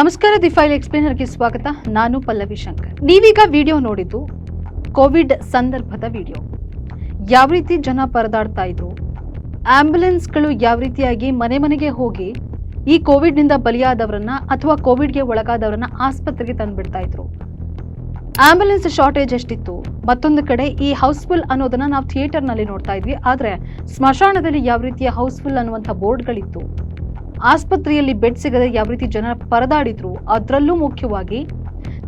ನಮಸ್ಕಾರ the file ಎಕ್ಸ್ಪ್ಲೇನರ್ಗೆ ಸ್ವಾಗತ. ನಾನು ಪಲ್ಲವಿ ಶಂಕರ್. ನೀವೀಗ ವಿಡಿಯೋ ನೋಡಿದ್ದು ಕೋವಿಡ್ ಸಂದರ್ಭದ ವಿಡಿಯೋ. ಯಾವ ರೀತಿ ಜನ ಪರದಾಡ್ತಾ ಇದ್ರು, ಆಂಬ್ಯುಲೆನ್ಸ್ಗಳು ಯಾವ ರೀತಿಯಾಗಿ ಮನೆ ಮನೆಗೆ ಹೋಗಿ ಈ ಕೋವಿಡ್ನಿಂದ ಬಲಿಯಾದವರನ್ನ ಅಥವಾ ಕೋವಿಡ್ಗೆ ಒಳಗಾದವರನ್ನ ಆಸ್ಪತ್ರೆಗೆ ತಂದ್ಬಿಡ್ತಾ ಇದ್ರು. ಆಂಬ್ಯುಲೆನ್ಸ್ ಶಾರ್ಟೇಜ್ ಎಷ್ಟಿತ್ತು? ಮತ್ತೊಂದು ಕಡೆ ಈ ಹೌಸ್ಫುಲ್ ಅನ್ನೋದನ್ನ ನಾವು ಥಿಯೇಟರ್ನಲ್ಲಿ ನೋಡ್ತಾ ಇದ್ವಿ. ಆದ್ರೆ, ಸ್ಮಶಾನದಲ್ಲಿ ಯಾವ ರೀತಿಯ ಹೌಸ್ಫುಲ್ ಅನ್ನುವಂಥ ಬೋರ್ಡ್ಗಳಿತ್ತು? ಆಸ್ಪತ್ರೆಯಲ್ಲಿ ಬೆಡ್ ಸಿಗದೆ ಯಾವ ರೀತಿ ಜನ ಪರದಾಡಿದ್ರು, ಅದರಲ್ಲೂ ಮುಖ್ಯವಾಗಿ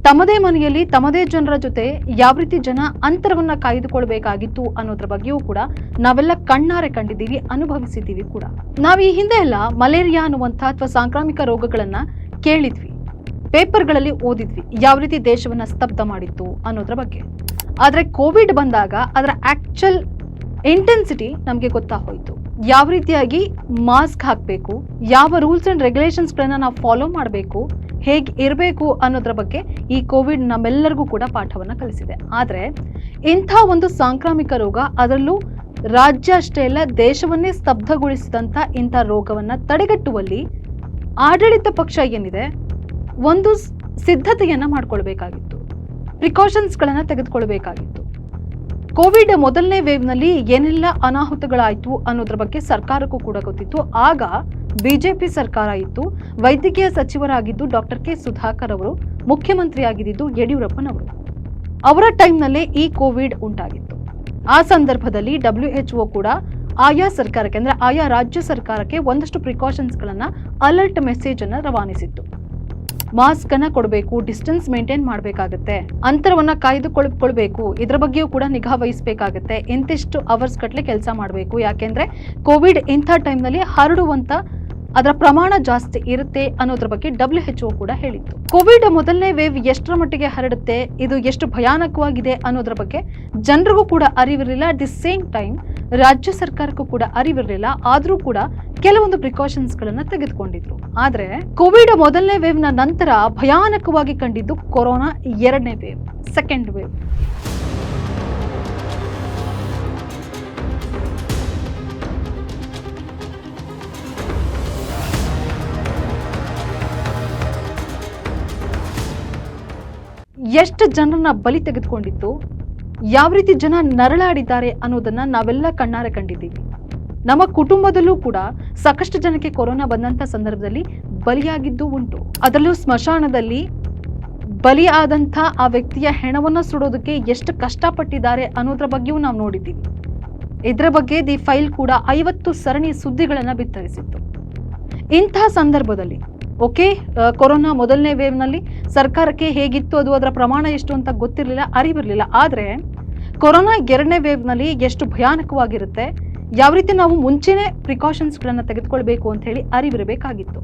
ತಮ್ಮದೇ ಮನೆಯಲ್ಲಿ ತಮ್ಮದೇ ಜನರ ಜೊತೆ ಯಾವ ರೀತಿ ಜನ ಅಂತರವನ್ನ ಕಾಯ್ದುಕೊಳ್ಬೇಕಾಗಿತ್ತು ಅನ್ನೋದ್ರ ಬಗ್ಗೆಯೂ ಕೂಡ ನಾವೆಲ್ಲ ಕಣ್ಣಾರೆ ಕಂಡಿದ್ದೀವಿ, ಅನುಭವಿಸಿದ್ದೀವಿ ಕೂಡ. ನಾವು ಈ ಹಿಂದೆ ಎಲ್ಲ ಮಲೇರಿಯಾ ಅನ್ನುವಂಥ ಅಥವಾ ಸಾಂಕ್ರಾಮಿಕ ರೋಗಗಳನ್ನ ಕೇಳಿದ್ವಿ. ಪೇಪರ್ಗಳಲ್ಲಿ ಓದಿದ್ವಿ ಯಾವ ರೀತಿ ದೇಶವನ್ನ ಸ್ತಬ್ಧ ಮಾಡಿತ್ತು ಅನ್ನೋದ್ರ ಬಗ್ಗೆ. ಆದ್ರೆ ಕೋವಿಡ್ ಬಂದಾಗ ಅದರ ಆಕ್ಚುಲ್ ಇಂಟೆನ್ಸಿಟಿ ನಮಗೆ ಗೊತ್ತಾ ಹೋಯಿತು ಯಾವ ರೀತಿಯಾಗಿ ಮಾಸ್ಕ್ ಹಾಕಬೇಕು, ಯಾವ ರೂಲ್ಸ್ ಅಂಡ್ ರೆಗ್ಯುಲೇಷನ್ಸ್ಗಳನ್ನ ನಾವು ಫಾಲೋ ಮಾಡಬೇಕು, ಹೇಗೆ ಇರಬೇಕು ಅನ್ನೋದ್ರ ಬಗ್ಗೆ ಈ ಕೋವಿಡ್ ನಮ್ಮೆಲ್ಲರಿಗೂ ಕೂಡ ಪಾಠವನ್ನ ಕಲಿಸಿದೆ. ಆದರೆ ಇಂಥ ಒಂದು ಸಾಂಕ್ರಾಮಿಕ ರೋಗ ಅದರಲ್ಲೂ ರಾಜ್ಯ ಅಷ್ಟೇ ಅಲ್ಲ, ದೇಶವನ್ನೇ ಸ್ತಬ್ಧಗೊಳಿಸಿದಂಥ ಇಂಥ ರೋಗವನ್ನ ತಡೆಗಟ್ಟುವಲ್ಲಿ ಆಡಳಿತ ಪಕ್ಷ ಏನಿದೆ, ಒಂದು ಸಿದ್ಧತೆಯನ್ನ ಮಾಡ್ಕೊಳ್ಬೇಕಾಗಿತ್ತು. ಪ್ರಿಕಾಷನ್ಸ್ಗಳನ್ನ ತೆಗೆದುಕೊಳ್ಬೇಕಾಗಿತ್ತು. ಕೋವಿಡ್ ಮೊದಲನೇ ವೇವ್ನಲ್ಲಿ ಏನೆಲ್ಲ ಅನಾಹುತಗಳಾಯಿತು ಅನ್ನೋದ್ರ ಬಗ್ಗೆ ಸರ್ಕಾರಕ್ಕೂ ಕೂಡ ಗೊತ್ತಿತ್ತು. ಆಗ ಬಿಜೆಪಿ ಸರ್ಕಾರ ಇತ್ತು. ವೈದ್ಯಕೀಯ ಸಚಿವರಾಗಿದ್ದು ಡಾಕ್ಟರ್ ಕೆ ಸುಧಾಕರ್ ಅವರು ಮುಖ್ಯಮಂತ್ರಿ ಆಗಿದ್ದು ಯಡಿಯೂರಪ್ಪನವರು. ಅವರ ಟೈಮ್ನಲ್ಲೇ ಈ ಕೋವಿಡ್ ಉಂಟಾಗಿತ್ತು. ಆ ಸಂದರ್ಭದಲ್ಲಿ ಡಬ್ಲ್ಯೂ ಕೂಡ ಆಯಾ ಸರ್ಕಾರಕ್ಕೆ ಅಂದ್ರೆ ಆಯಾ ರಾಜ್ಯ ಸರ್ಕಾರಕ್ಕೆ ಒಂದಷ್ಟು ಪ್ರಿಕಾಷನ್ಸ್ಗಳನ್ನು, ಅಲರ್ಟ್ ಮೆಸೇಜ್ ಅನ್ನ ರವಾನಿಸಿತ್ತು. ಮಾಸ್ಕ್ ಅನ್ನ ಕೊಡಬೇಕು, ಡಿಸ್ಟೆನ್ಸ್ ಮೇಂಟೈನ್ ಮಾಡಬೇಕಾಗುತ್ತೆ. ಅಂತರವನ್ನ ಕಾಯ್ದುಕೊಳ್ಕೊಳ್ಬೇಕು ಇದ್ರ ಬಗ್ಗೆಯೂ ಕೂಡ ನಿಗಾ ವಹಿಸಬೇಕಾಗುತ್ತೆ. ಇಂತಿಷ್ಟು ಅವರ್ಸ್ ಗಟ್ಲೆ ಕೆಲಸ ಮಾಡಬೇಕು. ಯಾಕೆಂದ್ರೆ ಕೋವಿಡ್ ಇಂಥ ಟೈಮ್ನಲ್ಲಿ ಹರಡುವಂತ ಅದರ ಪ್ರಮಾಣ ಜಾಸ್ತಿ ಇರುತ್ತೆ ಅನ್ನೋದ್ರ ಬಗ್ಗೆ ಡಬ್ಲ್ಯೂ ಎಚ್ ಒ ಕೂಡ ಹೇಳಿತ್ತು. ಕೋವಿಡ್ ಮೊದಲನೇ ವೇವ್ ಎಷ್ಟರ ಮಟ್ಟಿಗೆ ಹರಡುತ್ತೆ, ಇದು ಎಷ್ಟು ಭಯಾನಕವಾಗಿದೆ ಅನ್ನೋದ್ರ ಬಗ್ಗೆ ಜನರಿಗೂ ಕೂಡ ಅರಿವಿರಲಿಲ್ಲ. ಅಟ್ ದಿ ಸೇಮ್ ಟೈಮ್ ರಾಜ್ಯ ಸರ್ಕಾರಕ್ಕೂ ಕೂಡ ಅರಿವಿರಲಿಲ್ಲ. ಆದರೂ ಕೂಡ ಕೆಲವೊಂದು ಪ್ರಿಕಾಷನ್ಸ್ಗಳನ್ನ ತೆಗೆದುಕೊಂಡಿದ್ರು. ಆದ್ರೆ ಕೋವಿಡ್ ಮೊದಲನೇ ವೇವ್ನ ನಂತರ ಭಯಾನಕವಾಗಿ ಕಂಡಿದ್ದು ಕೊರೋನಾ ಎರಡನೇ ವೇವ್ ಸೆಕೆಂಡ್ ವೇವ್ ಎಷ್ಟು ಜನರನ್ನ ಬಲಿ ತೆಗೆದುಕೊಂಡಿತ್ತು ಯಾವ ರೀತಿ ಜನ ನರಳಾಡಿದ್ದಾರೆ ಅನ್ನೋದನ್ನ ನಾವೆಲ್ಲ ಕಣ್ಣಾರೆ ಕಂಡಿದ್ದೀವಿ. ನಮ್ಮ ಕುಟುಂಬದಲ್ಲೂ ಕೂಡ ಸಾಕಷ್ಟು ಜನಕ್ಕೆ ಕೊರೋನಾ ಬಂದಂತ ಸಂದರ್ಭದಲ್ಲಿ ಬಲಿಯಾಗಿದ್ದು ಉಂಟು. ಅದರಲ್ಲೂ ಸ್ಮಶಾನದಲ್ಲಿ ಬಲಿಯಾದಂಥ ಆ ವ್ಯಕ್ತಿಯ ಹೆಣವನ್ನು ಸುಡೋದಕ್ಕೆ ಎಷ್ಟು ಕಷ್ಟಪಟ್ಟಿದ್ದಾರೆ ಅನ್ನೋದ್ರ ಬಗ್ಗೆಯೂ ನಾವು ನೋಡಿದ್ದೀವಿ. ಇದರ ಬಗ್ಗೆ ದಿ ಫೈಲ್ ಕೂಡ ಐವತ್ತು ಸರಣಿ ಸುದ್ದಿಗಳನ್ನು ಬಿತ್ತರಿಸಿತ್ತು. ಇಂತಹ ಸಂದರ್ಭದಲ್ಲಿ, ಓಕೆ ಕೊರೋನಾ ಮೊದಲನೇ ವೇವ್ನಲ್ಲಿ ಸರ್ಕಾರಕ್ಕೆ ಹೇಗಿತ್ತು, ಅದು ಅದರ ಪ್ರಮಾಣ ಎಷ್ಟು ಅಂತ ಗೊತ್ತಿರಲಿಲ್ಲ, ಅರಿವಿರಲಿಲ್ಲ. ಆದರೆ ಕೊರೋನಾ ಎರಡನೇ ವೇವ್ನಲ್ಲಿ ಎಷ್ಟು ಭಯಾನಕವಾಗಿರುತ್ತೆ ಯಾವ ರೀತಿ ನಾವು ಮುಂಚೆನೆ ಪ್ರಿಕಾಷನ್ಸ್ಗಳನ್ನು ತೆಗೆದುಕೊಳ್ಬೇಕು ಅಂತ ಹೇಳಿ ಅರಿವಿರಬೇಕಾಗಿತ್ತು.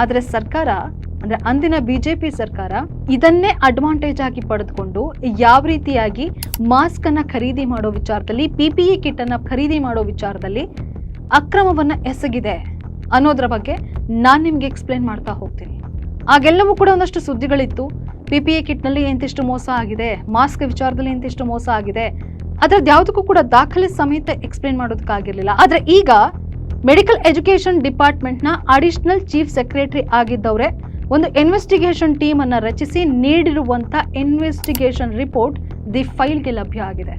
ಆದರೆ ಸರ್ಕಾರ, ಅಂದ್ರೆ ಅಂದಿನ ಬಿಜೆಪಿ ಸರ್ಕಾರ ಇದನ್ನೇ ಅಡ್ವಾಂಟೇಜ್ ಆಗಿ ಪಡೆದುಕೊಂಡು ಯಾವ ರೀತಿಯಾಗಿ ಮಾಸ್ಕ್ ಅನ್ನ ಖರೀದಿ ಮಾಡೋ ವಿಚಾರದಲ್ಲಿ ಪಿಪಿಇ ಕಿಟ್ ಅನ್ನ ಖರೀದಿ ಮಾಡೋ ವಿಚಾರದಲ್ಲಿ ಅಕ್ರಮವನ್ನ ಎಸಗಿದೆ ಅನ್ನೋದ್ರ ಬಗ್ಗೆ ನಾನು ನಿಮ್ಗೆ ಎಕ್ಸ್ಪ್ಲೇನ್ ಮಾಡ್ತಾ ಹೋಗ್ತೀನಿ. ಆಗೆಲ್ಲವೂ ಕೂಡ ಒಂದಷ್ಟು ಸುದ್ದಿಗಳಿತ್ತು. ಪಿಪಿಇ ಕಿಟ್ನಲ್ಲಿ ಎಂತಿಷ್ಟು ಮೋಸ ಆಗಿದೆ ಮಾಸ್ಕ್ ವಿಚಾರದಲ್ಲಿ ಎಂತಿಷ್ಟು ಮೋಸ ಆಗಿದೆ ಅದ್ರದ್ದು ಯಾವುದಕ್ಕೂ ಕೂಡ ದಾಖಲೆ ಸಮೇತ ಎಕ್ಸ್ಪ್ಲೇನ್ ಮಾಡೋದಕ್ಕಾಗಿರ್ಲಿಲ್ಲ. ಆದ್ರೆ ಈಗ ಮೆಡಿಕಲ್ ಎಜುಕೇಶನ್ ಡಿಪಾರ್ಟ್ಮೆಂಟ್ನ ಅಡಿಷನಲ್ ಚೀಫ್ ಸೆಕ್ರೆಟರಿ ಆಗಿದ್ದವರೇ, ಒಂದು ಇನ್ವೆಸ್ಟಿಗೇಷನ್ ಟೀಮ್ ಅನ್ನ ರಚಿಸಿ ನೀಡಿರುವಂತ ಇನ್ವೆಸ್ಟಿಗೇಷನ್ ರಿಪೋರ್ಟ್ ದಿ ಫೈಲ್ಗೆ ಲಭ್ಯ ಆಗಿದೆ.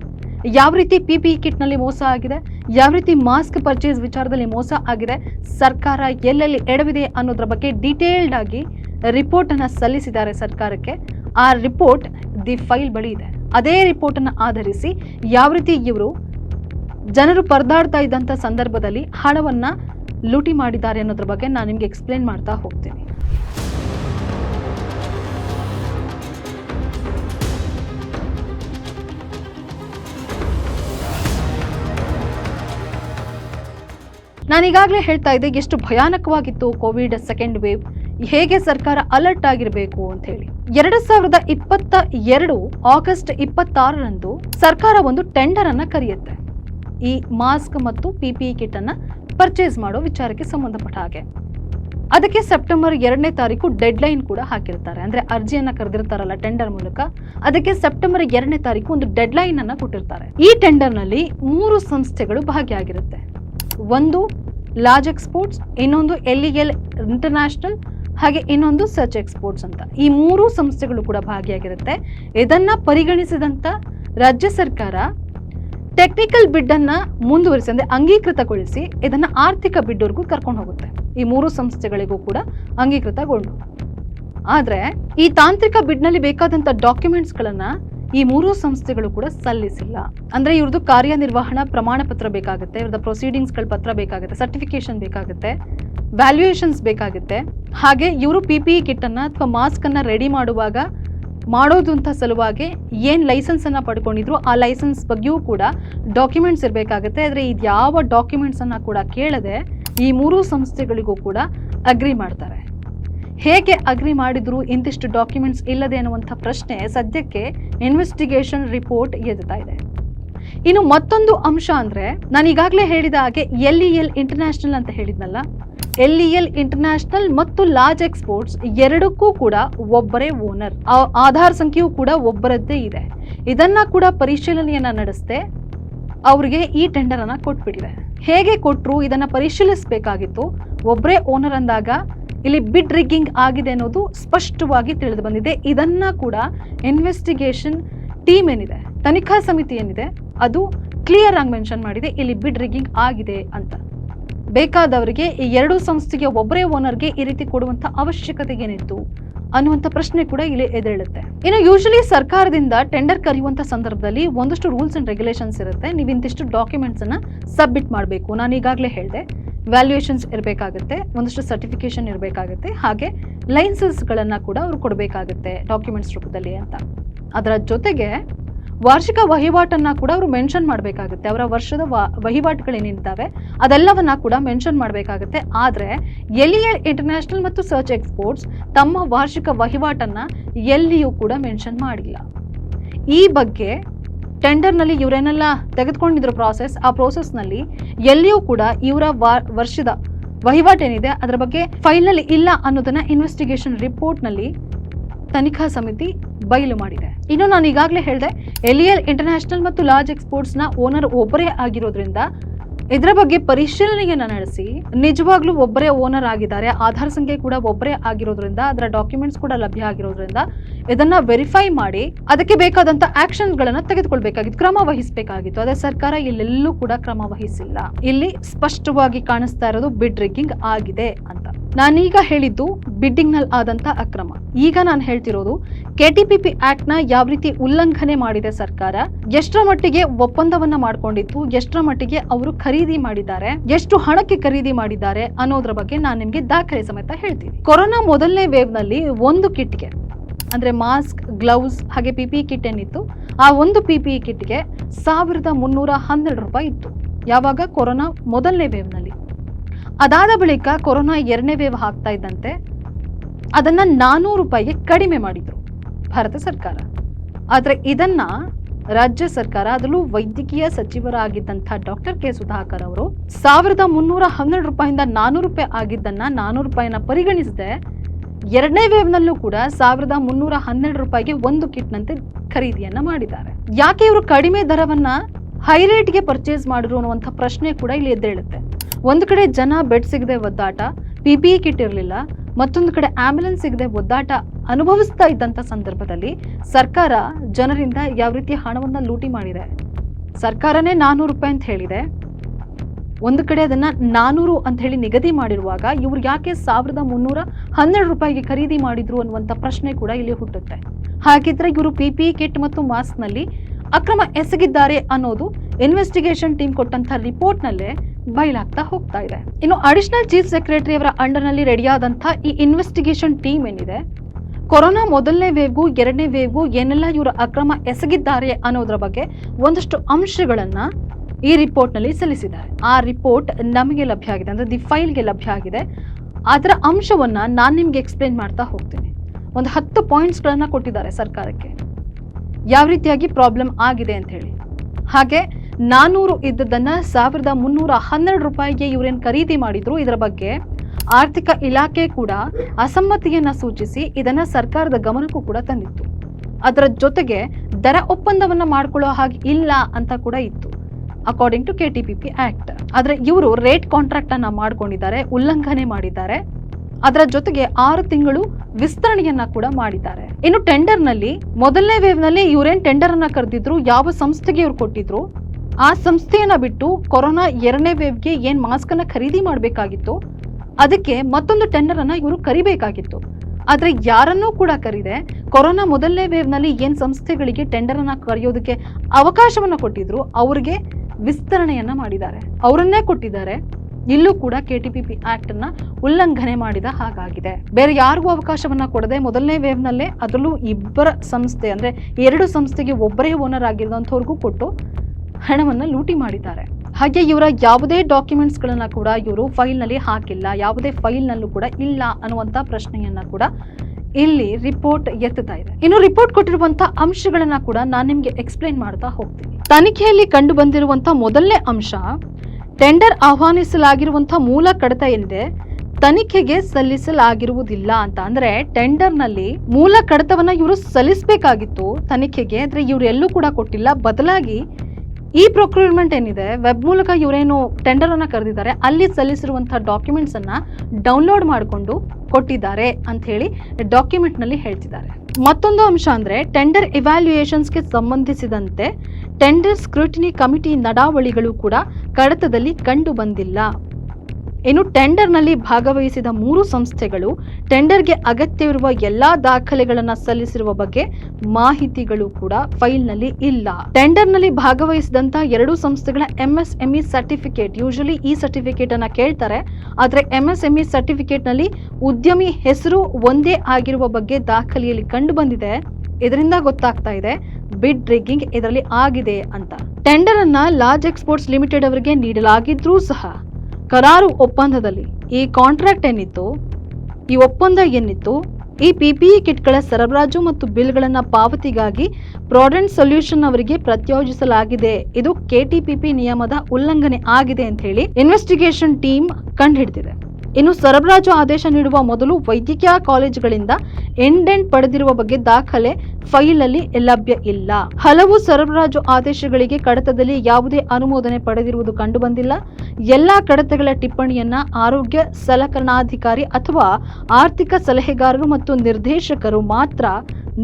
ಯಾವ ರೀತಿ ಪಿಪಿ ಕಿಟ್ ಕಿಟ್ನಲ್ಲಿ ಮೋಸ ಆಗಿದೆ, ಯಾವ ರೀತಿ ಮಾಸ್ಕ್ ಪರ್ಚೇಸ್ ವಿಚಾರದಲ್ಲಿ ಮೋಸ ಆಗಿದೆ, ಸರ್ಕಾರ ಎಲ್ಲೆಲ್ಲಿ ಎಡವಿದೆ ಅನ್ನೋದ್ರ ಬಗ್ಗೆ ಡೀಟೇಲ್ಡ್ ಆಗಿ ರಿಪೋರ್ಟ್ ಅನ್ನ ಸಲ್ಲಿಸಿದ್ದಾರೆ ಸರ್ಕಾರಕ್ಕೆ. ಆ ರಿಪೋರ್ಟ್ ದಿ ಫೈಲ್ ಬಳಿ ಇದೆ. ಅದೇ ರಿಪೋರ್ಟ್ ಅನ್ನ ಆಧರಿಸಿ ಯಾವ ರೀತಿ ಇವರು ಜನರು ಪರದಾಡ್ತಾ ಇದ್ದಂಥ ಸಂದರ್ಭದಲ್ಲಿ ಹಣವನ್ನು ಲೂಟಿ ಮಾಡಿದ್ದಾರೆ ಅನ್ನೋದ್ರ ಬಗ್ಗೆ ನಾನು ನಿಮ್ಗೆ ಎಕ್ಸ್ಪ್ಲೇನ್ ಮಾಡ್ತಾ ಹೋಗ್ತೀನಿ. ನಾನು ಈಗಾಗಲೇ ಹೇಳ್ತಾ ಇದ್ದೆ, ಎಷ್ಟು ಭಯಾನಕವಾಗಿತ್ತು ಕೋವಿಡ್ ಸೆಕೆಂಡ್ ವೇವ್ ಹೇಗೆ ಸರ್ಕಾರ ಅಲರ್ಟ್ ಆಗಿರಬೇಕು ಅಂತ ಹೇಳಿ. ಎರಡು ಸಾವಿರದ ಇಪ್ಪತ್ತ ಎರಡು ಆಗಸ್ಟ್ ಇಪ್ಪತ್ತಾರರಂದು ಸರ್ಕಾರ ಒಂದು ಟೆಂಡರ್ ಅನ್ನ ಕರೆಯುತ್ತೆ. ಈ ಮಾಸ್ಕ್ ಮತ್ತು ಪಿಪಿಇ ಕಿಟ್ ಅನ್ನ ಪರ್ಚೇಸ್ ಮಾಡೋ ವಿಚಾರಕ್ಕೆ ಸಂಬಂಧಪಟ್ಟ ಹಾಗೆ. ಅದಕ್ಕೆ ಸೆಪ್ಟೆಂಬರ್ ಎರಡನೇ ತಾರೀಕು ಡೆಡ್ ಲೈನ್ ಕೂಡ ಹಾಕಿರ್ತಾರೆ. ಅಂದ್ರೆ ಅರ್ಜಿಯನ್ನ ಕರೆದಿರ್ತಾರಲ್ಲ ಟೆಂಡರ್ ಮೂಲಕ, ಅದಕ್ಕೆ ಸೆಪ್ಟೆಂಬರ್ ಎರಡನೇ ತಾರೀಕು ಒಂದು ಡೆಡ್ ಲೈನ್ ಅನ್ನ ಕೊಟ್ಟಿರ್ತಾರೆ. ಈ ಟೆಂಡರ್ನಲ್ಲಿ ಮೂರು ಸಂಸ್ಥೆಗಳು ಭಾಗಿಯಾಗಿರುತ್ತೆ. ಒಂದು ಲಾಜ್ ಎಕ್ಸ್ಪೋರ್ಟ್ಸ್ ಇನ್ನೊಂದು ಎಲ್ಇಎಲ್ ಎಲ್ ಇಂಟರ್ನ್ಯಾಷನಲ್ ಹಾಗೆ ಇನ್ನೊಂದು ಸರ್ಚ್ ಎಕ್ಸ್ಪೋರ್ಟ್ಸ್ ಅಂತ. ಈ ಮೂರು ಸಂಸ್ಥೆಗಳು ಕೂಡ ಭಾಗಿಯಾಗಿರುತ್ತೆ. ಇದನ್ನ ಪರಿಗಣಿಸಿದಂತ ರಾಜ್ಯ ಸರ್ಕಾರ ಟೆಕ್ನಿಕಲ್ ಬಿಡ್ ಅನ್ನ ಮುಂದುವರಿಸಿ, ಅಂದ್ರೆ ಅಂಗೀಕೃತಗೊಳಿಸಿ ಇದನ್ನ ಆರ್ಥಿಕ ಬಿಡ್ವರೆಗೂ ಕರ್ಕೊಂಡು ಹೋಗುತ್ತೆ. ಈ ಮೂರು ಸಂಸ್ಥೆಗಳಿಗೂ ಕೂಡ ಅಂಗೀಕೃತಗೊಂಡು. ಆದ್ರೆ ಈ ತಾಂತ್ರಿಕ ಬಿಡ್ನಲ್ಲಿ ಬೇಕಾದಂತ ಡಾಕ್ಯುಮೆಂಟ್ಸ್ ಗಳನ್ನ ಈ ಮೂರು ಸಂಸ್ಥೆಗಳು ಕೂಡ ಸಲ್ಲಿಸಿಲ್ಲ. ಅಂದ್ರೆ ಇವ್ರದ್ದು ಕಾರ್ಯನಿರ್ವಹಣಾ ಪ್ರಮಾಣ ಪತ್ರ ಬೇಕಾಗುತ್ತೆ ಇವ್ರದ್ದು ಪ್ರೊಸೀಡಿಂಗ್ಸ್ಗಳ ಪತ್ರ ಬೇಕಾಗುತ್ತೆ ಸರ್ಟಿಫಿಕೇಶನ್ ಬೇಕಾಗುತ್ತೆ. ವ್ಯಾಲ್ಯೂಯೇಷನ್ಸ್ ಬೇಕಾಗುತ್ತೆ. ಹಾಗೆ ಇವರು ಪಿ ಪಿ ಕಿಟ್ ಕಿಟ್ಟನ್ನು ಅಥವಾ ಮಾಸ್ಕ್ ಅನ್ನ ರೆಡಿ ಮಾಡುವಾಗ ಮಾಡೋದು ಅಂತ ಸಲುವಾಗಿ ಏನ್ ಲೈಸೆನ್ಸ್ ಅನ್ನ ಪಡ್ಕೊಂಡಿದ್ರು ಆ ಲೈಸೆನ್ಸ್ ಬಗ್ಗೆಯೂ ಕೂಡ ಡಾಕ್ಯುಮೆಂಟ್ಸ್ ಇರಬೇಕಾಗುತ್ತೆ. ಆದರೆ ಇದು ಯಾವ ಡಾಕ್ಯುಮೆಂಟ್ಸ್ ಅನ್ನ ಕೂಡ ಕೇಳದೆ ಈ ಮೂರು ಸಂಸ್ಥೆಗಳಿಗೂ ಕೂಡ ಅಗ್ರಿ ಮಾಡ್ತಾರೆ. ಹೇಗೆ ಅಗ್ರಿ ಮಾಡಿದ್ರು ಇಂತಿಷ್ಟು ಡಾಕ್ಯುಮೆಂಟ್ಸ್ ಇಲ್ಲದೆ ಅನ್ನುವಂಥ ಪ್ರಶ್ನೆ ಸದ್ಯಕ್ಕೆ ಇನ್ವೆಸ್ಟಿಗೇಷನ್ ರಿಪೋರ್ಟ್ ಎದುತ್ತಾ ಇದೆ. ಇನ್ನು ಮತ್ತೊಂದು ಅಂಶ ಅಂದ್ರೆ ನಾನು ಈಗಾಗಲೇ ಹೇಳಿದ ಹಾಗೆ ಎಲ್ ಇ ಎಲ್ ಇಂಟರ್ನ್ಯಾಷನಲ್ ಅಂತ ಹೇಳಿದ್ನಲ್ಲ ಎಲ್ ಇ ಎಲ್ ಇಂಟರ್ನ್ಯಾಷನಲ್ ಮತ್ತು ಲಾಜ್ ಎಕ್ಸ್ಪೋರ್ಟ್ಸ್ ಎರಡಕ್ಕೂ ಕೂಡ ಒಬ್ಬರೇ ಓನರ್. ಆಧಾರ್ ಸಂಖ್ಯೆಯೂ ಕೂಡ ಒಬ್ಬರದ್ದೇ ಇದೆ. ಇದನ್ನ ಕೂಡ ಪರಿಶೀಲನೆಯನ್ನ ನಡೆಸದೆ ಅವ್ರಿಗೆ ಈ ಟೆಂಡರ್ ಅನ್ನ ಕೊಟ್ಬಿಟ್ಟಿದೆ. ಹೇಗೆ ಕೊಟ್ಟರು ಇದನ್ನ ಪರಿಶೀಲಿಸಬೇಕಾಗಿತ್ತು. ಒಬ್ಬರೇ ಓನರ್ ಅಂದಾಗ ಇಲ್ಲಿ ಬಿಡ್ ರಿಗ್ಗಿಂಗ್ ಆಗಿದೆ ಅನ್ನೋದು ಸ್ಪಷ್ಟವಾಗಿ ತಿಳಿದು ಬಂದಿದೆ ಇದನ್ನ ಕೂಡ ಇನ್ವೆಸ್ಟಿಗೇಷನ್ ಟೀಮ್ ಏನಿದೆ, ತನಿಖಾ ಸಮಿತಿ ಏನಿದೆ, ಅದು ಕ್ಲಿಯರ್ ಆಗಿ ಮೆನ್ಷನ್ ಮಾಡಿದೆ. ಇಲ್ಲಿ ಬಿಡ್ ರಿಗ್ಗಿಂಗ್ ಆಗಿದೆ ಅಂತ. ಬೇಕಾದವರಿಗೆ ಈ ಎರಡು ಸಂಸ್ಥೆಗೆ ಒಬ್ಬರೇ ಓನರ್ಗೆ ಈ ರೀತಿ ಕೊಡುವಂತ ಅವಶ್ಯಕತೆ ಏನಿತ್ತು ಅನ್ನುವಂಥ ಪ್ರಶ್ನೆ ಕೂಡ ಇಲ್ಲಿ ಎದುರಿಳುತ್ತೆ. ಇನ್ನು ಯೂಶಲಿ ಸರ್ಕಾರದಿಂದ ಟೆಂಡರ್ ಕರೆಯುವಂಥ ಸಂದರ್ಭದಲ್ಲಿ ಒಂದಷ್ಟು ರೂಲ್ಸ್ ಅಂಡ್ ರೆಗ್ಯುಲೇಷನ್ಸ್ ಇರುತ್ತೆ. ನೀವು ಇಂತಿಷ್ಟು ಡಾಕ್ಯುಮೆಂಟ್ಸ್ ಅನ್ನ ಸಬ್ಮಿಟ್ ಮಾಡಬೇಕು. ನಾನು ಈಗಾಗಲೇ ಹೇಳಿದೆ ವ್ಯಾಲ್ಯೂಯೇಷನ್ಸ್ ಇರಬೇಕಾಗುತ್ತೆ, ಒಂದಷ್ಟು ಸರ್ಟಿಫಿಕೇಶನ್ ಇರಬೇಕಾಗುತ್ತೆ, ಹಾಗೆ ಲೈಸೆನ್ಸ್ಗಳನ್ನು ಕೂಡ ಅವರು ಕೊಡಬೇಕಾಗುತ್ತೆ ಡಾಕ್ಯುಮೆಂಟ್ಸ್ ರೂಪದಲ್ಲಿ ಅಂತ. ಅದರ ಜೊತೆಗೆ ವಾರ್ಷಿಕ ವಹಿವಾಟನ್ನ ಕೂಡ ಅವರು ಮೆನ್ಷನ್ ಮಾಡಬೇಕಾಗುತ್ತೆ. ಅವರ ವರ್ಷದ ವಹಿವಾಟುಗಳು ವಹಿವಾಟುಗಳೇನಿದ್ದಾವೆ, ಅದೆಲ್ಲವನ್ನ ಕೂಡ ಮೆನ್ಷನ್ ಮಾಡಬೇಕಾಗುತ್ತೆ. ಆದರೆ ಎಲ್ಲಿಯ ಇಂಟರ್ನ್ಯಾಷನಲ್ ಮತ್ತು ಸರ್ಚ್ ಎಕ್ಸ್ಪೋರ್ಟ್ಸ್ ತಮ್ಮ ವಾರ್ಷಿಕ ವಹಿವಾಟನ್ನ ಎಲ್ಲಿಯೂ ಕೂಡ ಮೆನ್ಷನ್ ಮಾಡಿಲ್ಲ. ಈ ಬಗ್ಗೆ ಟೆಂಡರ್ನಲ್ಲಿ ಇವರೇನೆಲ್ಲ ತೆಗೆದುಕೊಂಡಿದ್ರು ಪ್ರಾಸೆಸ್ ಆ ಪ್ರೋಸೆಸ್ನಲ್ಲಿ ಎಲ್ಲಿಯೂ ಕೂಡ ಇವರ ವರ್ಷದ ವಹಿವಾಟೇನಿದೆ, ಅದರ ಬಗ್ಗೆ ಫೈಲ್ನಲ್ಲಿ ಇಲ್ಲ ಅನ್ನೋದನ್ನ ಇನ್ವೆಸ್ಟಿಗೇಷನ್ ರಿಪೋರ್ಟ್ನಲ್ಲಿ ತನಿಖಾ ಸಮಿತಿ ಬಯಲು ಮಾಡಿದೆ. ಇನ್ನು ನಾನು ಈಗಾಗಲೇ ಹೇಳಿದೆ ಎಲಿಯಲ್ ಇಂಟರ್ನ್ಯಾಷನಲ್ ಮತ್ತು ಲಾರ್ಜ್ ಎಕ್ಸ್ಪೋರ್ಟ್ಸ್ನ ಓನರ್ ಒಬ್ಬರೇ ಆಗಿರೋದ್ರಿಂದ ಇದರ ಬಗ್ಗೆ ಪರಿಶೀಲನೆಯನ್ನ ನಡೆಸಿ ನಿಜವಾಗ್ಲೂ ಒಬ್ಬರೇ ಓನರ್ ಆಗಿದ್ದಾರೆ, ಆಧಾರ್ ಸಂಖ್ಯೆ ಕೂಡ ಒಬ್ಬರೇ ಆಗಿರೋದ್ರಿಂದ, ಅದರ ಡಾಕ್ಯುಮೆಂಟ್ಸ್ ಕೂಡ ಲಭ್ಯ ಆಗಿರೋದ್ರಿಂದ ಇದನ್ನ ವೆರಿಫೈ ಮಾಡಿ ಅದಕ್ಕೆ ಬೇಕಾದಂತ ಆಕ್ಷನ್ ಗಳನ್ನ ತೆಗೆದುಕೊಳ್ಬೇಕಾಗಿತ್ತು, ಕ್ರಮ ವಹಿಸಬೇಕಾಗಿತ್ತು. ಅದೇ ಸರ್ಕಾರ ಇಲ್ಲೆಲ್ಲೂ ಕೂಡ ಕ್ರಮ ವಹಿಸಿಲ್ಲ. ಇಲ್ಲಿ ಸ್ಪಷ್ಟವಾಗಿ ಕಾಣಿಸ್ತಾ ಇರೋದು ಬಿಡ್ ರಿಗ್ಗಿಂಗ್ ಆಗಿದೆ ಅಂತ. ನಾನೀಗ ಹೇಳಿದ್ದು ಬಿಡ್ಡಿಂಗ್ನಲ್ಲಿ ಆದಂತ ಅಕ್ರಮ. ಈಗ ನಾನು ಹೇಳ್ತಿರೋದು, ಕೆಟಿಪಿಪಿ ಆಕ್ಟ್ನ ಯಾವ ರೀತಿ ಉಲ್ಲಂಘನೆ ಮಾಡಿದೆ ಸರ್ಕಾರ, ಎಷ್ಟರ ಮಟ್ಟಿಗೆ ಒಪ್ಪಂದವನ್ನ ಮಾಡ್ಕೊಂಡಿತ್ತು, ಎಷ್ಟರ ಮಟ್ಟಿಗೆ ಅವರು ಖರೀದಿ ಮಾಡಿದ್ದಾರೆ, ಎಷ್ಟು ಹಣಕ್ಕೆ ಖರೀದಿ ಮಾಡಿದ್ದಾರೆ ಅನ್ನೋದ್ರ ಬಗ್ಗೆ ನಾನು ನಿಮ್ಗೆ ದಾಖಲೆ ಸಮೇತ ಹೇಳ್ತೀನಿ. ಕೊರೋನಾ ಮೊದಲನೇ ವೇವ್ನಲ್ಲಿ ಒಂದು ಕಿಟ್ಗೆ, ಅಂದ್ರೆ ಮಾಸ್ಕ್, ಗ್ಲೌಸ್, ಹಾಗೆ ಪಿಪಿ ಕಿಟ್ ಏನಿತ್ತು, ಆ ಒಂದು ಪಿಪಿ ಕಿಟ್ ಕಿಟ್ಗೆ ಸಾವಿರದ ಮುನ್ನೂರ ಹನ್ನೆರಡು ರೂಪಾಯಿ ಇತ್ತು. ಯಾವಾಗ? ಕೊರೋನಾ ಮೊದಲನೇ ವೇವ್ನಲ್ಲಿ. ಅದಾದ ಬಳಿಕ ಕೊರೋನಾ ಎರಡನೇ ವೇವ್ ಆಗ್ತಾ ಇದ್ದಂತೆ ಅದನ್ನ ನಾನೂರು ರೂಪಾಯಿಗೆ ಕಡಿಮೆ ಮಾಡಿದ್ರು ಭಾರತ ಸರ್ಕಾರ. ಆದ್ರೆ ಇದನ್ನ ರಾಜ್ಯ ಸರ್ಕಾರ ಅದರಲ್ಲೂ ವೈದ್ಯಕೀಯ ಸಚಿವರಾಗಿದ್ದಂಥ ಡಾಕ್ಟರ್ ಕೆ ಸುಧಾಕರ್ ಅವರು ಸಾವಿರದ ಮುನ್ನೂರ ಹನ್ನೆರಡು ರೂಪಾಯಿಂದ ನಾನೂರು ರೂಪಾಯಿ ಆಗಿದ್ದನ್ನ ನಾನೂರು ರೂಪಾಯಿನ ಪರಿಗಣಿಸದೆ ಎರಡನೇ ವೇವ್ನಲ್ಲೂ ಕೂಡ ಸಾವಿರದ ಮುನ್ನೂರ ಹನ್ನೆರಡು ರೂಪಾಯಿಗೆ ಒಂದು ಕಿಟ್ನಂತೆ ಖರೀದಿಯನ್ನ ಮಾಡಿದ್ದಾರೆ. ಯಾಕೆ ಇವರು ಕಡಿಮೆ ದರವನ್ನ ಹೈ ರೇಟ್ಗೆ ಪರ್ಚೇಸ್ ಮಾಡಿದ್ರು ಅನ್ನುವಂಥ ಪ್ರಶ್ನೆ ಕೂಡ ಇಲ್ಲಿ ಎದ್ದೇಳುತ್ತೆ. ಒಂದು ಕಡೆ ಜನ ಬೆಡ್ ಸಿಗದೆ ಒದ್ದಾಟ ಪಿಪಿಇ ಪಿ ಕಿಟ್ ಇರಲಿಲ್ಲ, ಮತ್ತೊಂದು ಕಡೆ ಆಂಬ್ಯುಲೆನ್ಸ್ ಸಿಗದೆ ಒದ್ದಾಟ ಅನುಭವಿಸ್ತಾ ಇದ್ದಂತ ಸಂದರ್ಭದಲ್ಲಿ ಸರ್ಕಾರ ಜನರಿಂದ ಯಾವ ರೀತಿ ಹಣವನ್ನ ಲೂಟಿ ಮಾಡಿದೆ? ಸರ್ಕಾರನೇ ನಾನೂರು ರೂಪಾಯಿ ಅಂತ ಹೇಳಿದೆ. ಒಂದು ಕಡೆ ಅದನ್ನ ನಾನೂರು ಅಂತ ಹೇಳಿ ನಿಗದಿ ಮಾಡಿರುವಾಗ ಇವ್ರು ಯಾಕೆ ಸಾವಿರದ ಮುನ್ನೂರ ಹನ್ನೆರಡು ರೂಪಾಯಿಗೆ ಖರೀದಿ ಮಾಡಿದ್ರು ಅನ್ನುವಂತ ಪ್ರಶ್ನೆ ಕೂಡ ಇಲ್ಲಿ ಹುಟ್ಟುತ್ತೆ. ಹಾಗಿದ್ರೆ ಇವರು ಪಿಪಿಇ ಪಿ ಕಿಟ್ ಮತ್ತು ಮಾಸ್ಕ್ನಲ್ಲಿ ಅಕ್ರಮ ಎಸಗಿದ್ದಾರೆ ಅನ್ನೋದು ಇನ್ವೆಸ್ಟಿಗೇಷನ್ ಟೀಮ್ ಕೊಟ್ಟಂತ ರಿಪೋರ್ಟ್ ನಲ್ಲೇ ಬಯಲಾಗ್ತಾ ಹೋಗ್ತಾ ಇದೆ. ಇನ್ನು ಅಡಿಷನಲ್ ಚೀಫ್ ಸೆಕ್ರೆಟರಿ ಅವರ ಅಂಡರ್ನಲ್ಲಿ ರೆಡಿಯಾದಂಥ ಈ ಇನ್ವೆಸ್ಟಿಗೇಷನ್ ಟೀಮ್ ಏನಿದೆ? ಕೊರೋನಾ ಮೊದಲನೇ ವೇವ್ಗೂ ಎರಡನೇ ವೇವ್ಗೂ ಏನೆಲ್ಲ ಇವರ ಅಕ್ರಮ ಎಸಗಿದ್ದಾರೆ ಅನ್ನೋದ್ರ ಬಗ್ಗೆ ಒಂದಷ್ಟು ಅಂಶಗಳನ್ನ ಈ ರಿಪೋರ್ಟ್ನಲ್ಲಿ ಸಲ್ಲಿಸಿದ್ದಾರೆ. ಆ ರಿಪೋರ್ಟ್ ನಮಗೆ ಲಭ್ಯ ಆಗಿದೆ, ಅಂದ್ರೆ ದಿ ಫೈಲ್ಗೆ ಲಭ್ಯ ಆಗಿದೆ. ಅದರ ಅಂಶವನ್ನ ನಾನು ನಿಮ್ಗೆ ಎಕ್ಸ್ಪ್ಲೇನ್ ಮಾಡ್ತಾ ಹೋಗ್ತೀನಿ. ಒಂದು ಹತ್ತು ಪಾಯಿಂಟ್ಸ್ಗಳನ್ನ ಕೊಟ್ಟಿದ್ದಾರೆ ಸರ್ಕಾರಕ್ಕೆ. ಯಾವ ರೀತಿಯಾಗಿ ಪ್ರಾಬ್ಲಮ್ ಆಗಿದೆ ಅಂತ ಹೇಳಿ. ಹಾಗೆ ನಾನೂರು ಇದ್ದದನ್ನ ಸಾವಿರದ ಮುನ್ನೂರ ಹನ್ನೆರಡು ರೂಪಾಯಿಗೆ ಇವರೇನು ಖರೀದಿ ಮಾಡಿದ್ರು. ಇದರ ಬಗ್ಗೆ ಆರ್ಥಿಕ ಇಲಾಖೆ ಕೂಡ ಅಸಮ್ಮತಿಯನ್ನ ಸೂಚಿಸಿ ಇದನ್ನ ಸರ್ಕಾರದ ಗಮನಕ್ಕೂ ಕೂಡ ತಂದಿತ್ತು. ಅದರ ಜೊತೆಗೆ ದರ ಒಪ್ಪಂದವನ್ನ ಮಾಡ್ಕೊಳ್ಳೋ ಹಾಗೆ ಇಲ್ಲ ಅಂತ ಕೂಡ ಇತ್ತು according to K T P P act ಆದ್ರೆ ಇವರು ರೇಟ್ ಕಾಂಟ್ರಾಕ್ಟ್ ಅನ್ನ ಮಾಡ್ಕೊಂಡಿದ್ದಾರೆ, ಉಲ್ಲಂಘನೆ ಮಾಡಿದ್ದಾರೆ. ಅದರ ಜೊತೆಗೆ ಆರು ತಿಂಗಳು ವಿಸ್ತರಣೆಯನ್ನ ಕೂಡ ಮಾಡಿದ್ದಾರೆ. ಇನ್ನು ಟೆಂಡರ್ನಲ್ಲಿ ಮೊದಲನೇ ವೇವ್ನಲ್ಲಿ ಇವರೇನ್ ಟೆಂಡರ್ ಅನ್ನ ಕರೆದಿದ್ರು, ಯಾವ ಸಂಸ್ಥೆಗೆ ಇವ್ರು ಕೊಟ್ಟಿದ್ರು? ಆ ಸಂಸ್ಥೆಯನ್ನ ಬಿಟ್ಟು ಕೊರೋನಾ ಎರಡನೇ ವೇವ್ಗೆ ಏನ್ ಮಾಸ್ಕ್ ಅನ್ನ ಖರೀದಿ ಮಾಡಬೇಕಾಗಿತ್ತು, ಅದಕ್ಕೆ ಮತ್ತೊಂದು ಟೆಂಡರ್ ಅನ್ನ ಇವರು ಕರಿಬೇಕಾಗಿತ್ತು. ಆದ್ರೆ ಯಾರನ್ನೂ ಕೂಡ ಕರೀದೆ ಕೊರೋನಾ ಮೊದಲನೇ ವೇವ್ನಲ್ಲಿ ಏನ್ ಸಂಸ್ಥೆಗಳಿಗೆ ಟೆಂಡರ್ ಅನ್ನ ಕರೆಯೋದಕ್ಕೆ ಅವಕಾಶವನ್ನ ಕೊಟ್ಟಿದ್ರು, ಅವ್ರಿಗೆ ವಿಸ್ತರಣೆಯನ್ನ ಮಾಡಿದ್ದಾರೆ. ಅವರನ್ನೇ ಕೊಟ್ಟಿದ್ದಾರೆ. ಇಲ್ಲೂ ಕೂಡ ಕೆಟಿಪಿಪಿ ಆಕ್ಟ್ ಅನ್ನ ಉಲ್ಲಂಘನೆ ಮಾಡಿದ ಹಾಗಾಗಿದೆ. ಬೇರೆ ಯಾರಿಗೂ ಅವಕಾಶವನ್ನ ಕೊಡದೆ ಮೊದಲನೇ ವೇವ್ ನಲ್ಲೇ ಅದರಲ್ಲೂ ಇಬ್ಬರ ಸಂಸ್ಥೆ, ಅಂದ್ರೆ ಎರಡು ಸಂಸ್ಥೆಗೆ ಒಬ್ಬರೇ ಓನರ್ ಆಗಿರೋಂಥವ್ರಿಗೂ ಕೊಟ್ಟು ಹಣವನ್ನ ಲೂಟಿ ಮಾಡಿದ್ದಾರೆ. ಹಾಗೆ ಇವರ ಯಾವುದೇ ಡಾಕ್ಯುಮೆಂಟ್ಸ್ ಗಳನ್ನ ಕೂಡ ಇವರು ಫೈಲ್ನಲ್ಲಿ ಹಾಕಿಲ್ಲ, ಯಾವುದೇ ಫೈಲ್ ನಲ್ಲೂ ಕೂಡ ಇಲ್ಲ ಅನ್ನುವಂತ ಪ್ರಶ್ನೆಯನ್ನ ಕೂಡ ಇಲ್ಲಿ ರಿಪೋರ್ಟ್ ಎತ್ತುತ್ತಾ ಇದೆ. ಇನ್ನು ರಿಪೋರ್ಟ್ ಕೊಟ್ಟಿರುವಂತ ಅಂಶಗಳನ್ನ ಕೂಡ ನಾನು ನಿಮ್ಗೆ ಎಕ್ಸ್ಪ್ಲೈನ್ ಮಾಡ್ತಾ ಹೋಗ್ತೀನಿ. ತನಿಖೆಯಲ್ಲಿ ಕಂಡು ಬಂದಿರುವಂತಹ ಮೊದಲನೇ ಅಂಶ ಟೆಂಡರ್ ಆಹ್ವಾನಿಸಲಾಗಿರುವಂತಹ ಮೂಲ ಕಡತ ಎಂದೆ ತನಿಖೆಗೆ ಸಲ್ಲಿಸಲಾಗಿರುವುದಿಲ್ಲ ಅಂತ. ಅಂದ್ರೆ ಟೆಂಡರ್ನಲ್ಲಿ ಮೂಲ ಕಡತವನ್ನ ಇವರು ಸಲ್ಲಿಸಬೇಕಾಗಿತ್ತು ತನಿಖೆಗೆ, ಅಂದ್ರೆ ಇವರು ಎಲ್ಲೂ ಕೂಡ ಕೊಟ್ಟಿಲ್ಲ. ಬದಲಾಗಿ ಈ ಪ್ರೊಕ್ಯೂರ್ಮೆಂಟ್ ಏನಿದೆ ವೆಬ್ ಮೂಲಕ ಇವರೇನು ಟೆಂಡರ್ ಅನ್ನ ಕರೆದಿದ್ದಾರೆ, ಅಲ್ಲಿ ಸಲ್ಲಿಸಿರುವಂತಹ ಡಾಕ್ಯುಮೆಂಟ್ಸ್ ಅನ್ನ ಡೌನ್ಲೋಡ್ ಮಾಡಿಕೊಂಡು ಕೊಟ್ಟಿದ್ದಾರೆ ಅಂತ ಹೇಳಿ ಡಾಕ್ಯುಮೆಂಟ್ನಲ್ಲಿ ಹೇಳ್ತಿದ್ದಾರೆ. ಮತ್ತೊಂದು ಅಂಶ ಅಂದ್ರೆ ಟೆಂಡರ್ ಇವ್ಯಾಲ್ಯೂಯೇಷನ್ಸ್ಗೆ ಸಂಬಂಧಿಸಿದಂತೆ ಟೆಂಡರ್ ಸ್ಕ್ರೂಟಿನಿ ಕಮಿಟಿ ನಡಾವಳಿಗಳು ಕೂಡ ಕಡತದಲ್ಲಿ ಕಂಡು ಬಂದಿಲ್ಲ. ಇನ್ನು ಟೆಂಡರ್ನಲ್ಲಿ ಭಾಗವಹಿಸಿದ ಮೂರು ಸಂಸ್ಥೆಗಳು ಟೆಂಡರ್ಗೆ ಅಗತ್ಯವಿರುವ ಎಲ್ಲಾ ದಾಖಲೆಗಳನ್ನು ಸಲ್ಲಿಸಿರುವ ಬಗ್ಗೆ ಮಾಹಿತಿಗಳು ಕೂಡ ಫೈಲ್ನಲ್ಲಿ ಇಲ್ಲ. ಟೆಂಡರ್ನಲ್ಲಿ ಭಾಗವಹಿಸಿದಂತ ಎರಡು ಸಂಸ್ಥೆಗಳ ಎಂಎಸ್ಎಂಇ ಸರ್ಟಿಫಿಕೇಟ್ ಯೂಶಲಿ ಈ ಸರ್ಟಿಫಿಕೇಟ್ ಅನ್ನ ಕೇಳ್ತಾರೆ, ಆದರೆ ಎಂಎಸ್ಎಂಇ ಸರ್ಟಿಫಿಕೇಟ್ನಲ್ಲಿ ಉದ್ಯಮಿ ಹೆಸರು ಒಂದೇ ಆಗಿರುವ ಬಗ್ಗೆ ದಾಖಲೆಯಲ್ಲಿ ಕಂಡು ಬಂದಿದೆ ಇದರಿಂದ ಗೊತ್ತಾಗ್ತಾ ಇದೆ ಬಿಡ್ ರಿಗ್ಗಿಂಗ್ ಇದರಲ್ಲಿ ಆಗಿದೆ ಅಂತ. ಟೆಂಡರ್ ಅನ್ನ ಲಾರ್ಜ್ ಎಕ್ಸ್ಪೋರ್ಟ್ಸ್ ಲಿಮಿಟೆಡ್ ಅವರಿಗೆ ನೀಡಲಾಗಿದ್ರೂ ಸಹ ಕರಾರು ಒಪ್ಪಂದದಲ್ಲಿ ಈ ಕಾಂಟ್ರಾಕ್ಟ್ ಏನಿತ್ತು, ಈ ಒಪ್ಪಂದ ಏನಿತ್ತು, ಈ ಪಿಪಿಇ ಕಿಟ್ಗಳ ಸರಬರಾಜು ಮತ್ತು ಬಿಲ್ಗಳನ್ನು ಪಾವತಿಗಾಗಿ ಪ್ರಾಡೆಂಟ್ ಸೊಲ್ಯೂಷನ್ ಅವರಿಗೆ ಪ್ರತ್ಯೋಜಿಸಲಾಗಿದೆ ಇದು ಕೆಟಿಪಿಪಿ ನಿಯಮದ ಉಲ್ಲಂಘನೆ ಆಗಿದೆ ಅಂತ ಹೇಳಿ ಇನ್ವೆಸ್ಟಿಗೇಷನ್ ಟೀಮ್ ಕಂಡುಹಿಡಿದಿದೆ. ಇನ್ನು ಸರಬರಾಜು ಆದೇಶ ನೀಡುವ ಮೊದಲು ವೈದ್ಯಕೀಯ ಕಾಲೇಜುಗಳಿಂದ ಎಂಡೆಂಟ್ ಪಡೆದಿರುವ ಬಗ್ಗೆ ದಾಖಲೆ ಫೈಲಲ್ಲಿ ಲಭ್ಯ ಇಲ್ಲ. ಹಲವು ಸರಬರಾಜು ಆದೇಶಗಳಿಗೆ ಕಡತದಲ್ಲಿ ಯಾವುದೇ ಅನುಮೋದನೆ ಪಡೆದಿರುವುದು ಕಂಡುಬಂದಿಲ್ಲ. ಎಲ್ಲಾ ಕಡತಗಳ ಟಿಪ್ಪಣಿಯನ್ನ ಆರೋಗ್ಯ ಸಲಕರಣಾಧಿಕಾರಿ ಅಥವಾ ಆರ್ಥಿಕ ಸಲಹೆಗಾರರು ಮತ್ತು ನಿರ್ದೇಶಕರು ಮಾತ್ರ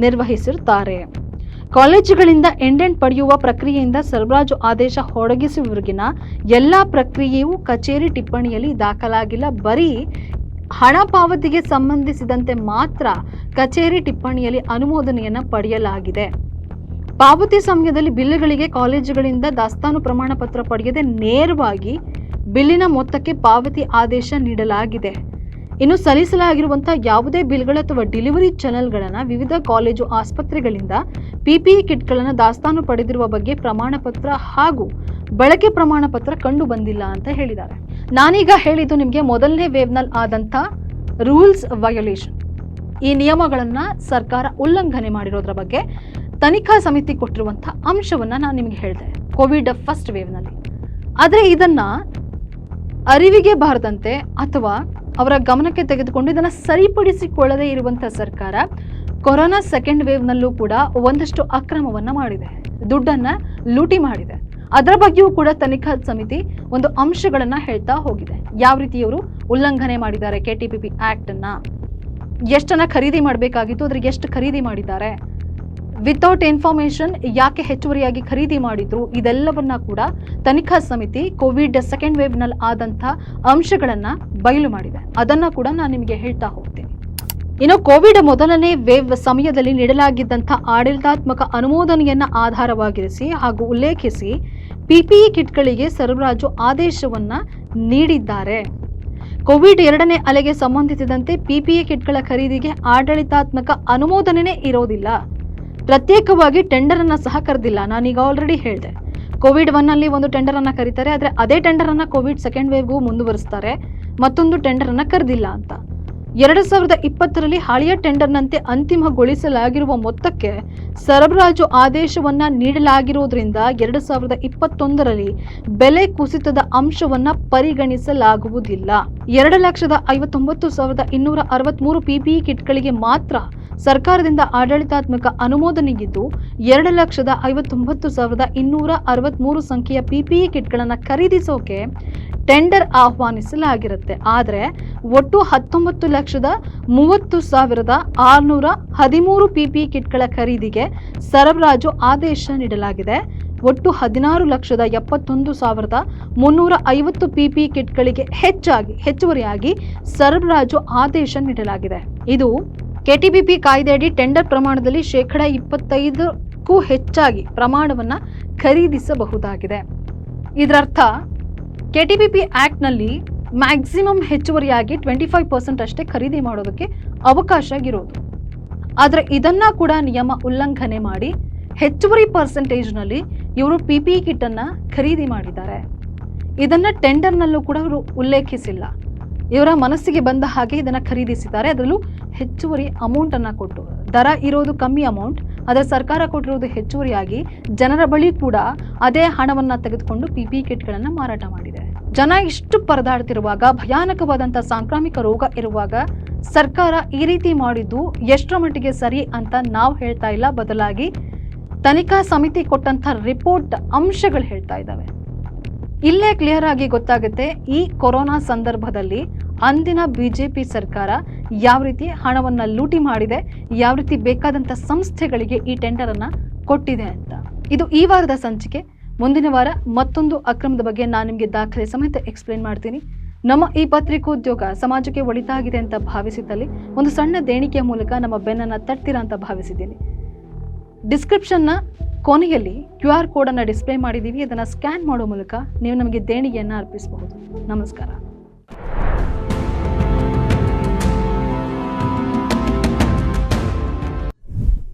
ನಿರ್ವಹಿಸಿರುತ್ತಾರೆ. ಕಾಲೇಜುಗಳಿಂದ ಎಂಡೆಂಟ್ ಪಡೆಯುವ ಪ್ರಕ್ರಿಯೆಯಿಂದ ಸರಬರಾಜು ಆದೇಶ ಹೊರಗಿಸುವವರೆಗಿನ ಎಲ್ಲ ಪ್ರಕ್ರಿಯೆಯು ಕಚೇರಿ ಟಿಪ್ಪಣಿಯಲ್ಲಿ ದಾಖಲಾಗಿಲ್ಲ. ಬರೀ ಹಣ ಪಾವತಿಗೆ ಸಂಬಂಧಿಸಿದಂತೆ ಮಾತ್ರ ಕಚೇರಿ ಟಿಪ್ಪಣಿಯಲ್ಲಿ ಅನುಮೋದನೆಯನ್ನು ಪಡೆಯಲಾಗಿದೆ. ಪಾವತಿ ಸಮಯದಲ್ಲಿ ಬಿಲ್ಗಳಿಗೆ ಕಾಲೇಜುಗಳಿಂದ ದಾಸ್ತಾನು ಪ್ರಮಾಣ ಪತ್ರ ಪಡೆಯದೆ ನೇರವಾಗಿ ಬಿಲ್ಲಿನ ಮೊತ್ತಕ್ಕೆ ಪಾವತಿ ಆದೇಶ ನೀಡಲಾಗಿದೆ. ಇನ್ನು ಸಲ್ಲಿಸಲಾಗಿರುವಂತಹ ಯಾವುದೇ ಬಿಲ್ಗಳು ಅಥವಾ ಡೆಲಿವರಿ ಚಾನೆಲ್ಗಳನ್ನು ವಿವಿಧ ಕಾಲೇಜು ಆಸ್ಪತ್ರೆಗಳಿಂದ ಪಿಪಿಇ ಕಿಟ್ಗಳನ್ನು ದಾಸ್ತಾನು ಪಡೆದಿರುವ ಬಗ್ಗೆ ಪ್ರಮಾಣ ಪತ್ರ ಹಾಗೂ ಬಳಕೆ ಪ್ರಮಾಣ ಪತ್ರ ಕಂಡು ಬಂದಿಲ್ಲ ಅಂತ ಹೇಳಿದ್ದಾರೆ. ನಾನೀಗ ಹೇಳಿದ್ದು ನಿಮಗೆ ಮೊದಲನೇ ವೇವ್ನಲ್ಲಿ ಆದಂಥ ರೂಲ್ಸ್ ವಯೋಲೇಷನ್. ಈ ನಿಯಮಗಳನ್ನ ಸರ್ಕಾರ ಉಲ್ಲಂಘನೆ ಮಾಡಿರೋದ್ರ ಬಗ್ಗೆ ತನಿಖಾ ಸಮಿತಿ ಕೊಟ್ಟಿರುವಂಥ ಅಂಶವನ್ನ ನಾನು ನಿಮಗೆ ಹೇಳಿದೆ. ಕೋವಿಡ್ ಫಸ್ಟ್ ವೇವ್ನಲ್ಲಿ. ಆದರೆ ಇದನ್ನ ಅರಿವಿಗೆ ಬಾರದಂತೆ ಅಥವಾ ಅವರ ಗಮನಕ್ಕೆ ತೆಗೆದುಕೊಂಡು ಇದನ್ನು ಸರಿಪಡಿಸಿಕೊಳ್ಳದೇ ಇರುವಂತಹ ಸರ್ಕಾರ ಕೊರೋನಾ ಸೆಕೆಂಡ್ ವೇವ್ನಲ್ಲೂ ಕೂಡ ಒಂದಷ್ಟು ಅಕ್ರಮವನ್ನ ಮಾಡಿದೆ. ದುಡ್ಡನ್ನ ಲೂಟಿ ಮಾಡಿದೆ. ಅದರ ಬಗ್ಗೆಯೂ ಕೂಡ ತನಿಖಾ ಸಮಿತಿ ಒಂದು ಅಂಶಗಳನ್ನ ಹೇಳ್ತಾ ಹೋಗಿದೆ. ಯಾವ ರೀತಿ ಇವರು ಉಲ್ಲಂಘನೆ ಮಾಡಿದ್ದಾರೆ K T P P act ಅನ್ನ? ಎಷ್ಟನ್ನ ಖರೀದಿ ಮಾಡಬೇಕಾಗಿತ್ತು ಅದ್ರ ಎಷ್ಟು ಖರೀದಿ ಮಾಡಿದ್ದಾರೆ? ವಿತೌಟ್ ಇನ್ಫಾರ್ಮೇಶನ್ ಯಾಕೆ ಹೆಚ್ಚುವರಿಯಾಗಿ ಖರೀದಿ ಮಾಡಿದ್ರು? ಇದೆಲ್ಲವನ್ನ ಕೂಡ ತನಿಖಾ ಸಮಿತಿ ಕೋವಿಡ್ ಸೆಕೆಂಡ್ ವೇವ್ನಲ್ಲಿ ಆದಂತ ಅಂಶಗಳನ್ನ ಬಯಲು ಮಾಡಿದೆ. ಅದನ್ನ ಕೂಡ ನಾನು ನಿಮಗೆ ಹೇಳ್ತಾ ಹೋಗ್ತೀನಿ. ಇನ್ನು ಕೋವಿಡ್ ಮೊದಲನೇ ವೇವ್ ಸಮಯದಲ್ಲಿ ನೀಡಲಾಗಿದ್ದಂಥ ಆಡಳಿತಾತ್ಮಕ ಅನುಮೋದನೆಯನ್ನ ಆಧಾರವಾಗಿರಿಸಿ ಹಾಗೂ ಉಲ್ಲೇಖಿಸಿ ಪಿಪಿಇ ಕಿಟ್ಗಳಿಗೆ ಸರಬರಾಜು ಆದೇಶವನ್ನ ನೀಡಿದ್ದಾರೆ. ಕೋವಿಡ್ ಎರಡನೇ ಅಲೆಗೆ ಸಂಬಂಧಿಸಿದಂತೆ ಪಿಪಿಇ ಕಿಟ್ಗಳ ಖರೀದಿಗೆ ಆಡಳಿತಾತ್ಮಕ ಅನುಮೋದನೆನೇ ಇರೋದಿಲ್ಲ. ಪ್ರತ್ಯೇಕವಾಗಿ ಟೆಂಡರ್ ಅನ್ನ ಸಹ ಕರೆದಿಲ್ಲ. ನಾನೀಗ ಆಲ್ರೆಡಿ ಹೇಳಿದೆ. ಕೋವಿಡ್ ಒನ್ ಅಲ್ಲಿ ಒಂದು ಟೆಂಡರ್ ಅನ್ನ ಕರೀತಾರೆ, ಆದರೆ ಅದೇ ಟೆಂಡರ್ ಅನ್ನ ಕೋವಿಡ್ ಸೆಕೆಂಡ್ ವೇವ್ಗೂ ಮುಂದುವರಿಸ್ತಾರೆ. ಮತ್ತೊಂದು ಟೆಂಡರ್ ಅನ್ನ ಕರೆದಿಲ್ಲ ಅಂತ. ಎರಡು ಸಾವಿರದ ಇಪ್ಪತ್ತರಲ್ಲಿ ಹಳೆಯ ಟೆಂಡರ್ನಂತೆ ಅಂತಿಮಗೊಳಿಸಲಾಗಿರುವ ಮೊತ್ತಕ್ಕೆ ಸರಬರಾಜು ಆದೇಶವನ್ನ ನೀಡಲಾಗಿರುವುದರಿಂದ ಎರಡು ಸಾವಿರದ ಇಪ್ಪತ್ತೊಂದರಲ್ಲಿ ಬೆಲೆ ಕುಸಿತದ ಅಂಶವನ್ನ ಪರಿಗಣಿಸಲಾಗುವುದಿಲ್ಲ. ಎರಡು ಲಕ್ಷದ ಐವತ್ತೊಂಬತ್ತು ಸಾವಿರದ ಇನ್ನೂರ ಅರವತ್ಮೂರು ಪಿಪಿಇ ಕಿಟ್ಗಳಿಗೆ ಮಾತ್ರ ಸರ್ಕಾರದಿಂದ ಆಡಳಿತಾತ್ಮಕ ಅನುಮೋದನೆಗಿದ್ದು ಎರಡು ಲಕ್ಷದ ಐವತ್ತೊಂಬತ್ತು ಸಾವಿರದ ಇನ್ನೂರ ಅರವತ್ಮೂರು ಸಂಖ್ಯೆಯ ಪಿಪಿಇ ಕಿಟ್ಗಳನ್ನು ಖರೀದಿಸೋಕೆ ಟೆಂಡರ್ ಆಹ್ವಾನಿಸಲಾಗಿರುತ್ತೆ. ಆದರೆ ಒಟ್ಟು ಹತ್ತೊಂಬತ್ತು ಲಕ್ಷದ ಮೂವತ್ತು ಸಾವಿರದ ಆರುನೂರ ಹದಿಮೂರು ಪಿಪಿಇ ಕಿಟ್ಗಳ ಖರೀದಿಗೆ ಸರಬರಾಜು ಆದೇಶ ನೀಡಲಾಗಿದೆ. ಒಟ್ಟು ಹದಿನಾರು ಲಕ್ಷದ ಎಪ್ಪತ್ತೊಂದು ಸಾವಿರದ ಮುನ್ನೂರ ಐವತ್ತು ಪಿಪಿ ಕಿಟ್ಗಳಿಗೆ ಹೆಚ್ಚಾಗಿ, ಹೆಚ್ಚುವರಿಯಾಗಿ ಸರಬರಾಜು ಆದೇಶ ನೀಡಲಾಗಿದೆ. ಇದು ಕೆಟಿಬಿಪಿ ಕಾಯ್ದೆಯಡಿ ಟೆಂಡರ್ ಪ್ರಮಾಣದಲ್ಲಿ ಶೇಕಡಾ ಇಪ್ಪತ್ತೈದಕ್ಕೂ ಹೆಚ್ಚಾಗಿ ಪ್ರಮಾಣವನ್ನು ಖರೀದಿಸಬಹುದಾಗಿದೆ. ಇದರರ್ಥ, ಕೆಟಿಬಿಪಿ ಆಕ್ಟ್ನಲ್ಲಿ ಮ್ಯಾಕ್ಸಿಮಮ್ ಹೆಚ್ಚುವರಿಯಾಗಿ ಟ್ವೆಂಟಿ ಫೈವ್ ಪರ್ಸೆಂಟ್ ಅಷ್ಟೇ ಖರೀದಿ ಮಾಡೋದಕ್ಕೆ ಅವಕಾಶ ಇರೋದು. ಆದರೆ ಇದನ್ನ ಕೂಡ ನಿಯಮ ಉಲ್ಲಂಘನೆ ಮಾಡಿ ಹೆಚ್ಚುವರಿ ಪರ್ಸೆಂಟೇಜ್ನಲ್ಲಿ ಇವರು ಪಿಪಿ ಕಿಟ್ ಅನ್ನ ಖರೀದಿ ಮಾಡಿದ್ದಾರೆ. ಇದನ್ನ ಟೆಂಡರ್ನಲ್ಲೂ ಕೂಡ ಅವರು ಉಲ್ಲೇಖಿಸಿಲ್ಲ. ಇವರ ಮನಸ್ಸಿಗೆ ಬಂದ ಹಾಗೆ ಇದನ್ನ ಖರೀದಿಸಿದ್ದಾರೆ. ಅದರಲ್ಲೂ ಹೆಚ್ಚುವರಿ ಅಮೌಂಟ್ ಅನ್ನ ಕೊಟ್ಟು, ದರ ಇರೋದು ಕಮ್ಮಿ ಅಮೌಂಟ್ ಆದರೆ ಸರ್ಕಾರ ಕೊಟ್ಟಿರೋದು ಹೆಚ್ಚುವರಿಯಾಗಿ ಜನರ ಬಳಿ ಕೂಡ ಅದೇ ಹಣವನ್ನ ತೆಗೆದುಕೊಂಡು ಪಿಪಿ ಕಿಟ್ ಕಿಟ್ಗಳನ್ನು ಮಾರಾಟ ಮಾಡಿದೆ. ಜನ ಇಷ್ಟು ಪರದಾಡ್ತಿರುವಾಗ ಭಯಾನಕವಾದಂಥ ಸಾಂಕ್ರಾಮಿಕ ರೋಗ ಇರುವಾಗ ಸರ್ಕಾರ ಈ ರೀತಿ ಮಾಡಿದ್ದು ಎಷ್ಟರ ಮಟ್ಟಿಗೆ ಸರಿ ಅಂತ ನಾವು ಹೇಳ್ತಾ ಇಲ್ಲ. ಬದಲಾಗಿ ತನಿಖಾ ಸಮಿತಿ ಕೊಟ್ಟಂತ ರಿಪೋರ್ಟ್ ಅಂಶಗಳು ಹೇಳ್ತಾ ಇದ್ದಾವೆ. ಇಲ್ಲೇ ಕ್ಲಿಯರ್ ಆಗಿ ಗೊತ್ತಾಗುತ್ತೆ ಈ ಕೊರೋನಾ ಸಂದರ್ಭದಲ್ಲಿ ಅಂದಿನ ಬಿಜೆಪಿ ಸರ್ಕಾರ ಯಾವ ರೀತಿ ಹಣವನ್ನು ಲೂಟಿ ಮಾಡಿದೆ, ಯಾವ ರೀತಿ ಬೇಕಾದಂಥ ಸಂಸ್ಥೆಗಳಿಗೆ ಈ ಟೆಂಡರ್ ಅನ್ನ ಕೊಟ್ಟಿದೆ ಅಂತ. ಇದು ಈ ವಾರದ ಸಂಚಿಕೆ. ಮುಂದಿನ ವಾರ ಮತ್ತೊಂದು ಅಕ್ರಮದ ಬಗ್ಗೆ ನಾನು ನಿಮಗೆ ದಾಖಲೆ ಸಮೇತ ಎಕ್ಸ್ಪ್ಲೇನ್ ಮಾಡ್ತೀನಿ. ನಮ್ಮ ಈ ಪತ್ರಿಕೋದ್ಯೋಗ ಸಮಾಜಕ್ಕೆ ಒಳಿತಾಗಿದೆ ಅಂತ ಭಾವಿಸಿದ್ದಲ್ಲಿ ಒಂದು ಸಣ್ಣ ದೇಣಿಗೆಯ ಮೂಲಕ ನಮ್ಮ ಬೆನ್ನನ್ನು ತಟ್ತೀರಾ ಅಂತ ಭಾವಿಸಿದ್ದೀನಿ. ಡಿಸ್ಕ್ರಿಪ್ಷನ್ನ ಕೊನೆಯಲ್ಲಿ ಕ್ಯೂ ಆರ್ ಕೋಡನ್ನು ಡಿಸ್ಪ್ಲೇ ಮಾಡಿದ್ದೀವಿ ಅದನ್ನು ಸ್ಕ್ಯಾನ್ ಮಾಡೋ ಮೂಲಕ ನೀವು ನಮಗೆ ದೇಣಿಗೆಯನ್ನು ಅರ್ಪಿಸಬಹುದು. ನಮಸ್ಕಾರ.